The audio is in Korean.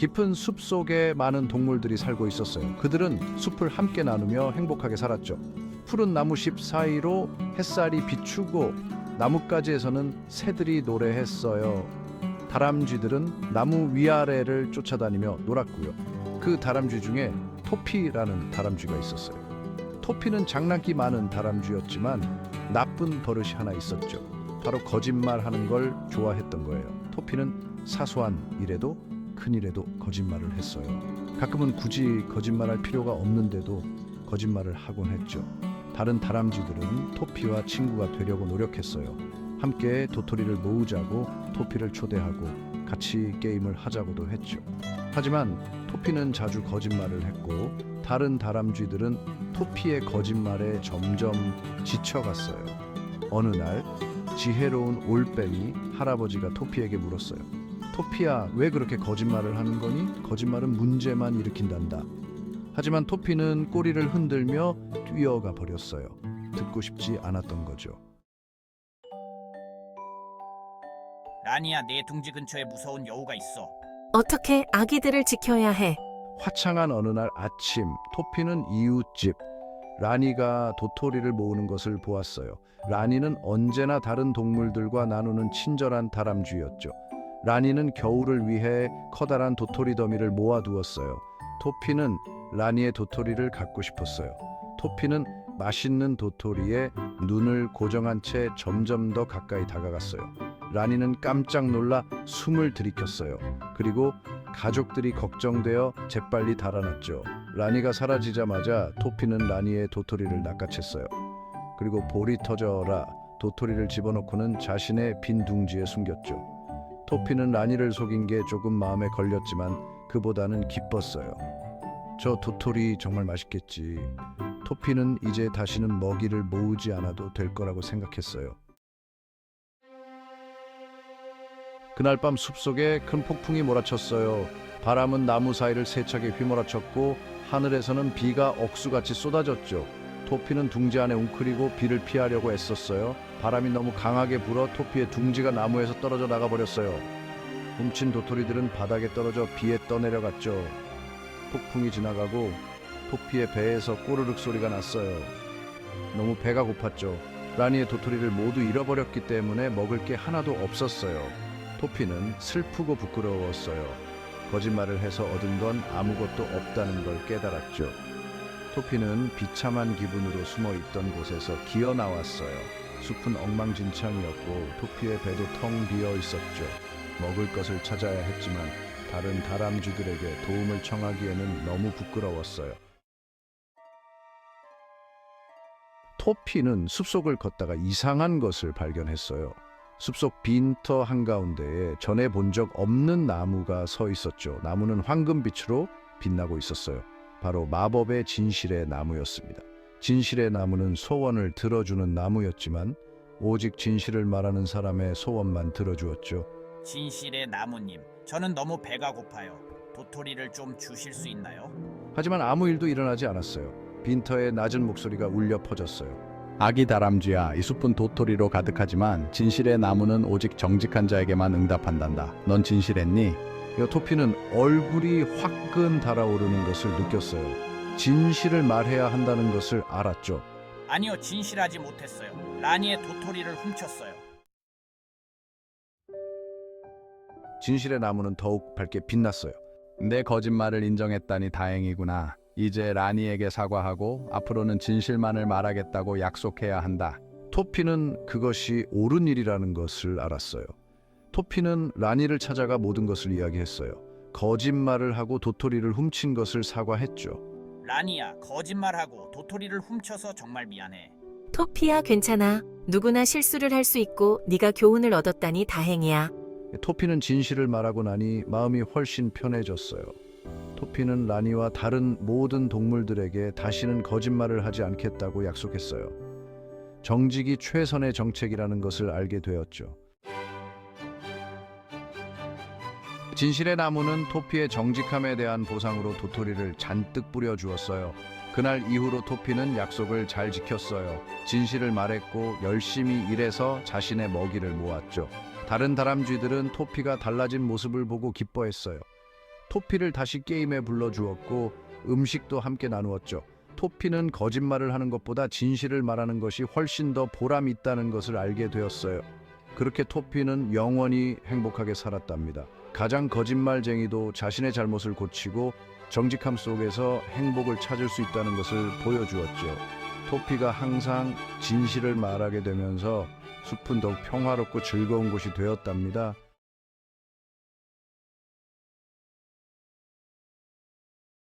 깊은 숲 속에 많은 동물들이 살고 있었어요. 그들은 숲을 함께 나누며 행복하게 살았죠. 푸른 나무잎 사이로 햇살이 비추고 나뭇가지에서는 새들이 노래했어요. 다람쥐들은 나무 위아래를 쫓아다니며 놀았고요. 그 다람쥐 중에 토피라는 다람쥐가 있었어요. 토피는 장난기 많은 다람쥐였지만 나쁜 버릇이 하나 있었죠. 바로 거짓말하는 걸 좋아했던 거예요. 토피는 사소한 일에도 큰 일에도 거짓말을 했어요. 가끔은 굳이 거짓말할 필요가 없는데도 거짓말을 하곤 했죠. 다른 다람쥐들은 토피와 친구가 되려고 노력했어요. 함께 도토리를 모으자고 토피를 초대하고 같이 게임을 하자고도 했죠. 하지만 토피는 자주 거짓말을 했고 다른 다람쥐들은 토피의 거짓말에 점점 지쳐갔어요. 어느 날 지혜로운 올빼미 할아버지가 토피에게 물었어요. 토피야, 왜 그렇게 거짓말을 하는 거니? 거짓말은 문제만 일으킨단다. 하지만 토피는 꼬리를 흔들며 뛰어가 버렸어요. 듣고 싶지 않았던 거죠. 라니야, 내 둥지 근처에 무서운 여우가 있어. 어떻게 아기들을 지켜야 해? 화창한 어느 날 아침, 토피는 이웃집 라니가 도토리를 모으는 것을 보았어요. 라니는 언제나 다른 동물들과 나누는 친절한 다람쥐였죠. 라니는 겨울을 위해 커다란 도토리 더미를 모아두었어요. 토피는 라니의 도토리를 갖고 싶었어요. 토피는 맛있는 도토리에 눈을 고정한 채 점점 더 가까이 다가갔어요. 라니는 깜짝 놀라 숨을 들이켰어요. 그리고 가족들이 걱정되어 재빨리 달아났죠. 라니가 사라지자마자 토피는 라니의 도토리를 낚아챘어요. 그리고 볼이 터져라 도토리를 집어넣고는 자신의 빈 둥지에 숨겼죠. 토피는 라니를 속인 게 조금 마음에 걸렸지만 그보다는 기뻤어요. 저 도토리 정말 맛있겠지. 토피는 이제 다시는 먹이를 모으지 않아도 될 거라고 생각했어요. 그날 밤 숲속에 큰 폭풍이 몰아쳤어요. 바람은 나무 사이를 세차게 휘몰아쳤고 하늘에서는 비가 억수같이 쏟아졌죠. 토피는 둥지 안에 웅크리고 비를 피하려고 애썼어요. 바람이 너무 강하게 불어 토피의 둥지가 나무에서 떨어져 나가 버렸어요. 훔친 도토리들은 바닥에 떨어져 비에 떠내려갔죠. 폭풍이 지나가고 토피의 배에서 꼬르륵 소리가 났어요. 너무 배가 고팠죠. 라니의 도토리를 모두 잃어버렸기 때문에 먹을 게 하나도 없었어요. 토피는 슬프고 부끄러웠어요. 거짓말을 해서 얻은 건 아무것도 없다는 걸 깨달았죠. 토피는 비참한 기분으로 숨어 있던 곳에서 기어 나왔어요. 숲은 엉망진창이었고 토피의 배도 텅 비어 있었죠. 먹을 것을 찾아야 했지만 다른 다람쥐들에게 도움을 청하기에는 너무 부끄러웠어요. 토피는 숲속을 걷다가 이상한 것을 발견했어요. 숲속 빈터 한가운데에 전에 본 적 없는 나무가 서 있었죠. 나무는 황금빛으로 빛나고 있었어요. 바로 마법의 진실의 나무였습니다. 진실의 나무는 소원을 들어주는 나무였지만 오직 진실을 말하는 사람의 소원만 들어주었죠. 진실의 나무님, 저는 너무 배가 고파요. 도토리를 좀 주실 수 있나요? 하지만 아무 일도 일어나지 않았어요. 빈터의 낮은 목소리가 울려 퍼졌어요. 아기 다람쥐야, 이 숲은 도토리로 가득하지만 진실의 나무는 오직 정직한 자에게만 응답한단다. 넌 진실했니? 여 토피는 얼굴이 화끈 달아오르는 것을 느꼈어요. 진실을 말해야 한다는 것을 알았죠. 아니요, 진실하지 못했어요. 라니의 도토리를 훔쳤어요. 진실의 나무는 더욱 밝게 빛났어요. 내 거짓말을 인정했다니 다행이구나. 이제 라니에게 사과하고 앞으로는 진실만을 말하겠다고 약속해야 한다. 토피는 그것이 옳은 일이라는 것을 알았어요. 토피는 라니를 찾아가 모든 것을 이야기했어요. 거짓말을 하고 도토리를 훔친 것을 사과했죠. 라니야, 거짓말하고 도토리를 훔쳐서 정말 미안해. 토피야 괜찮아. 누구나 실수를 할 수 있고 네가 교훈을 얻었다니 다행이야. 토피는 진실을 말하고 나니 마음이 훨씬 편해졌어요. 토피는 라니와 다른 모든 동물들에게 다시는 거짓말을 하지 않겠다고 약속했어요. 정직이 최선의 정책이라는 것을 알게 되었죠. 진실의 나무는 토피의 정직함에 대한 보상으로 도토리를 잔뜩 뿌려 주었어요. 그날 이후로 토피는 약속을 잘 지켰어요. 진실을 말했고 열심히 일해서 자신의 먹이를 모았죠. 다른 다람쥐들은 토피가 달라진 모습을 보고 기뻐했어요. 토피를 다시 게임에 불러주었고 음식도 함께 나누었죠. 토피는 거짓말을 하는 것보다 진실을 말하는 것이 훨씬 더 보람 있다는 것을 알게 되었어요. 그렇게 토피는 영원히 행복하게 살았답니다. 가장 거짓말쟁이도 자신의 잘못을 고치고 정직함 속에서 행복을 찾을 수 있다는 것을 보여주었죠. 토피가 항상 진실을 말하게 되면서 숲은 더욱 평화롭고 즐거운 곳이 되었답니다.